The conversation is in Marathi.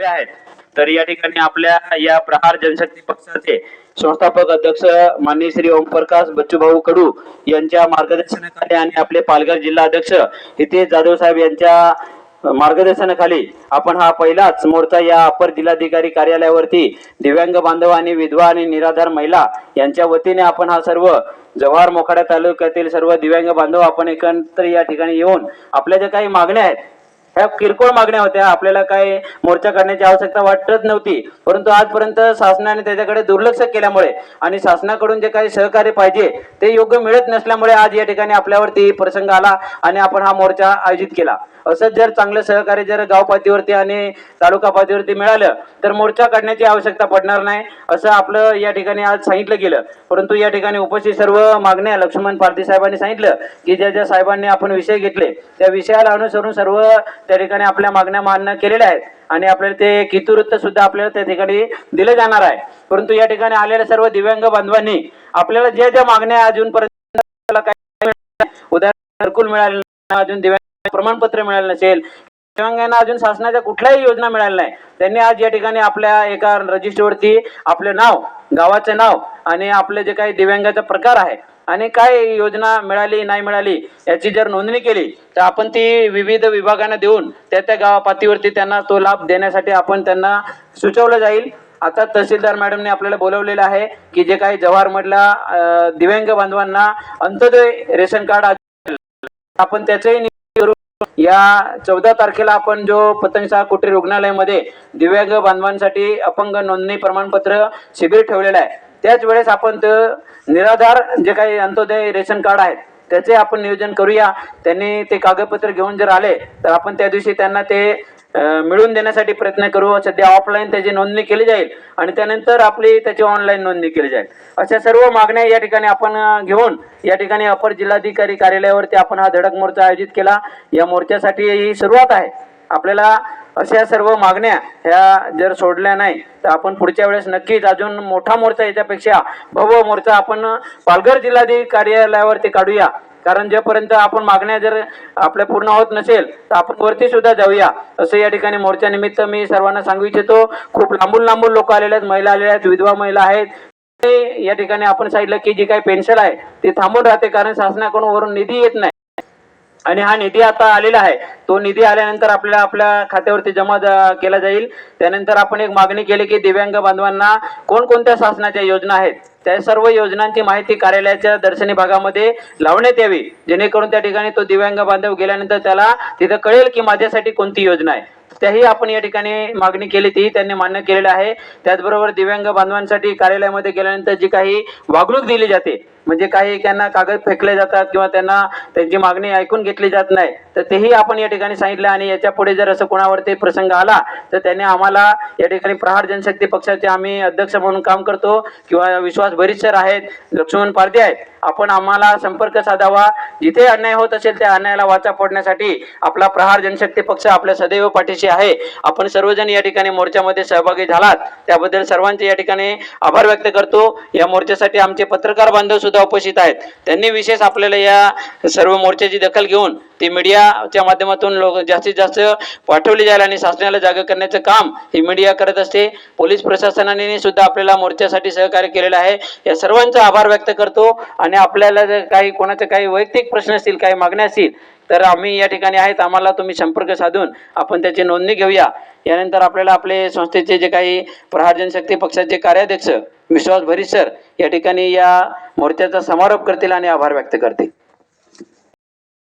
उभे आहेत. तर या ठिकाणी आपल्या या प्रहार जनशक्ती पक्षाचे संस्थापक अध्यक्ष माननीय श्री ओमप्रकाश बच्चूभाऊ कडू यांच्या मार्गदर्शनाखाली आणि आपले पालघर जिल्हा अध्यक्ष हितेश जाधव साहेब यांच्या मार्गदर्शनाखाली आपण हा पहिलाच मोर्चा या अपर जिल्हाधिकारी कार्यालयावरती दिव्यांग बांधव आणि विधवा आणि निराधार महिला यांच्या वतीने आपण हा सर्व जव्हार मोखाडा तालुक्यातील सर्व दिव्यांग बांधव आपण एकत्र या ठिकाणी येऊन आपल्या ज्या काही मागण्या आहेत ह्या किरकोळ मागण्या होत्या. आपल्याला काय मोर्चा करण्याची आवश्यकता वाटत नव्हती. परंतु आजपर्यंत शासनाने त्याच्याकडे दुर्लक्ष केल्यामुळे आणि शासनाकडून जे काही सहकार्य पाहिजे ते योग्य मिळत नसल्यामुळे आज या ठिकाणी आपल्यावरती प्रसंग आला आणि आपण हा मोर्चा आयोजित केला. असंच जर चांगलं सहकार्य जर गाव पातळीवरती आणि तालुका पातळीवरती मिळालं तर मोर्चा काढण्याची आवश्यकता पडणार नाही असं आपलं या ठिकाणी आज सांगितलं गेलं. परंतु या ठिकाणी उपस्थित सर्व मागण्या लक्ष्मण पारधी साहेबांनी सांगितलं की ज्या ज्या साहेबांनी आपण विषय घेतले त्या विषयाला अनुसरून सर्व त्या ठिकाणी आपल्या मागण्या मान्य केलेल्या आहेत आणि आपल्याला ते कितुवृत्त सुद्धा आपल्याला त्या ठिकाणी दिलं जाणार आहे. परंतु या ठिकाणी आलेल्या सर्व दिव्यांग बांधवांनी आपल्याला ज्या ज्या मागण्या अजूनपर्यंत उदाहरण घरकुल मिळाले अजून दिव्यांग प्रमाणपत्र मिळालं नसेल दिव्यांगांना अजून शासनाच्या कुठल्याही योजना मिळाल्या नाही. त्यांनी आज या ठिकाणी आपल्या एका रजिस्टरवरती आपलं नाव गावाचं नाव आणि आपले जे काही दिव्यांगाचा प्रकार आहे आणि काय योजना मिळाली नाही मिळाली याची जर नोंदणी केली तर आपण ती विविध विभागांना देऊन त्या त्या गावापातीवरती त्यांना तो लाभ देण्यासाठी आपण त्यांना सुचवलं जाईल. आता तहसीलदार मॅडमने आपल्याला बोलवलेलं आहे की जे काही जव्हारमधल्या अं, दिव्यांग बांधवांना अंत्योदय रेशन कार्ड आपण त्याचंही करू. या चौदा तारखेला आपण जो पतंगशाह कुटीर रुग्णालयामध्ये दिव्यांग बांधवांसाठी अपंग नोंदणी प्रमाणपत्र शिबिर ठेवलेलं आहे. त्याच वेळेस आपण ते निराधार जे काही अंत्योदय रेशन कार्ड आहेत त्याचे आपण नियोजन करूया. त्यांनी ते कागदपत्र घेऊन जर आले तर आपण त्या दिवशी त्यांना ते मिळवून देण्यासाठी प्रयत्न करू. सध्या ऑफलाईन त्याची नोंदणी केली जाईल आणि त्यानंतर आपली त्याची ऑनलाईन नोंदणी केली जाईल. अशा सर्व मागण्या या ठिकाणी आपण घेऊन या ठिकाणी अपर जिल्हाधिकारी कार्यालयावरती आपण हा धडक मोर्चा आयोजित केला. या मोर्चासाठी ही सुरुवात आहे. आपल्याला अशा सर्व मागण्या ह्या जर सोडल्या नाही तर आपण पुढच्या वेळेस नक्कीच अजून मोठा मोर्चा याच्यापेक्षा भव्य मोर्चा आपण पालघर जिल्हाधिकारी कार्यालयावरती काढूया. कारण जोपर्यंत आपण मागण्या जर आपल्या पूर्ण होत नसेल तर आपण वरती सुद्धा जाऊया. असं या ठिकाणी मोर्चानिमित्त मी सर्वांना सांगू इच्छितो. खूप लांबून लांबून लोक आलेले आहेत महिला आलेल्या आहेत विधवा महिला आहेत. या ठिकाणी आपण सांगितलं की जी काही पेन्शन आहे ती थांबून राहते. कारण शासनाकडून वरून निधी येत नाही. आणि हा निधी आता आलेला आहे. तो निधी आल्यानंतर आपल्याला आपल्या खात्यावरती जमा केला जाईल. त्यानंतर आपण एक मागणी केली की दिव्यांग बांधवांना कोणकोणत्या शासनाच्या योजना आहेत? त्या सर्व योजनांची माहिती कार्यालयाच्या दर्शनी भागामध्ये लावण्यात यावी. जेणेकरून त्या ठिकाणी तो दिव्यांग बांधव गेल्यानंतर त्याला तिथं कळेल की माझ्यासाठी कोणती योजना आहे. त्याही आपण या ठिकाणी मागणी केली ती त्यांनी मान्य केलेलं आहे. त्याचबरोबर दिव्यांग बांधवांसाठी कार्यालयामध्ये गेल्यानंतर जी काही वागणूक दिली जाते म्हणजे काही त्यांना कागद फेकले जातात किंवा त्यांना त्यांची मागणी ऐकून घेतली जात नाही तर तेही आपण या ठिकाणी सांगितलं आणि याच्यापुढे जर असं कोणावरती प्रसंग आला तर त्याने आम्हाला या ठिकाणी प्रहार जनशक्ती पक्षाचे आम्ही अध्यक्ष म्हणून काम करतो किंवा विश्वास भरीत सर आहेत लक्ष्मण पारदे आहेत आपण आम्हाला संपर्क साधावा जिथे अन्याय होत असेल त्या अन्यायाला वाचा फोडण्यासाठी आपला प्रहार जनशक्ती पक्ष आपल्या सदैव पाठीशी आहे. आपण सर्वजण या ठिकाणी मोर्चामध्ये सहभागी झालात त्याबद्दल सर्वांचे या ठिकाणी आभार व्यक्त करतो. या मोर्चासाठी आमचे पत्रकार बांधव सुद्धा उपस्थित आहेत. त्यांनी विशेष आपल्याला या सर्व मोर्चाची दखल घेऊन ती मीडियाच्या माध्यमातून लोक जास्तीत जास्त पाठवली जाईल आणि शासनाला जागा करण्याचं काम ही मीडिया करत असते. पोलीस प्रशासनाने सुद्धा आपल्याला मोर्चासाठी सहकार्य केलेलं आहे. या सर्वांचा आभार व्यक्त करतो आणि आपल्याला जर काही कोणाचे काही वैयक्तिक प्रश्न असतील काही मागण्या असतील तर आम्ही या ठिकाणी आहेत. आम्हाला तुम्ही संपर्क साधून आपण त्याची नोंदणी घेऊया. यानंतर आपल्याला आपले संस्थेचे जे काही प्रहार जनशक्ती पक्षाचे कार्याध्यक्ष विश्वास भरीत सर या ठिकाणी या मोर्चाचा समारोप करतील आणि आभार व्यक्त करतील.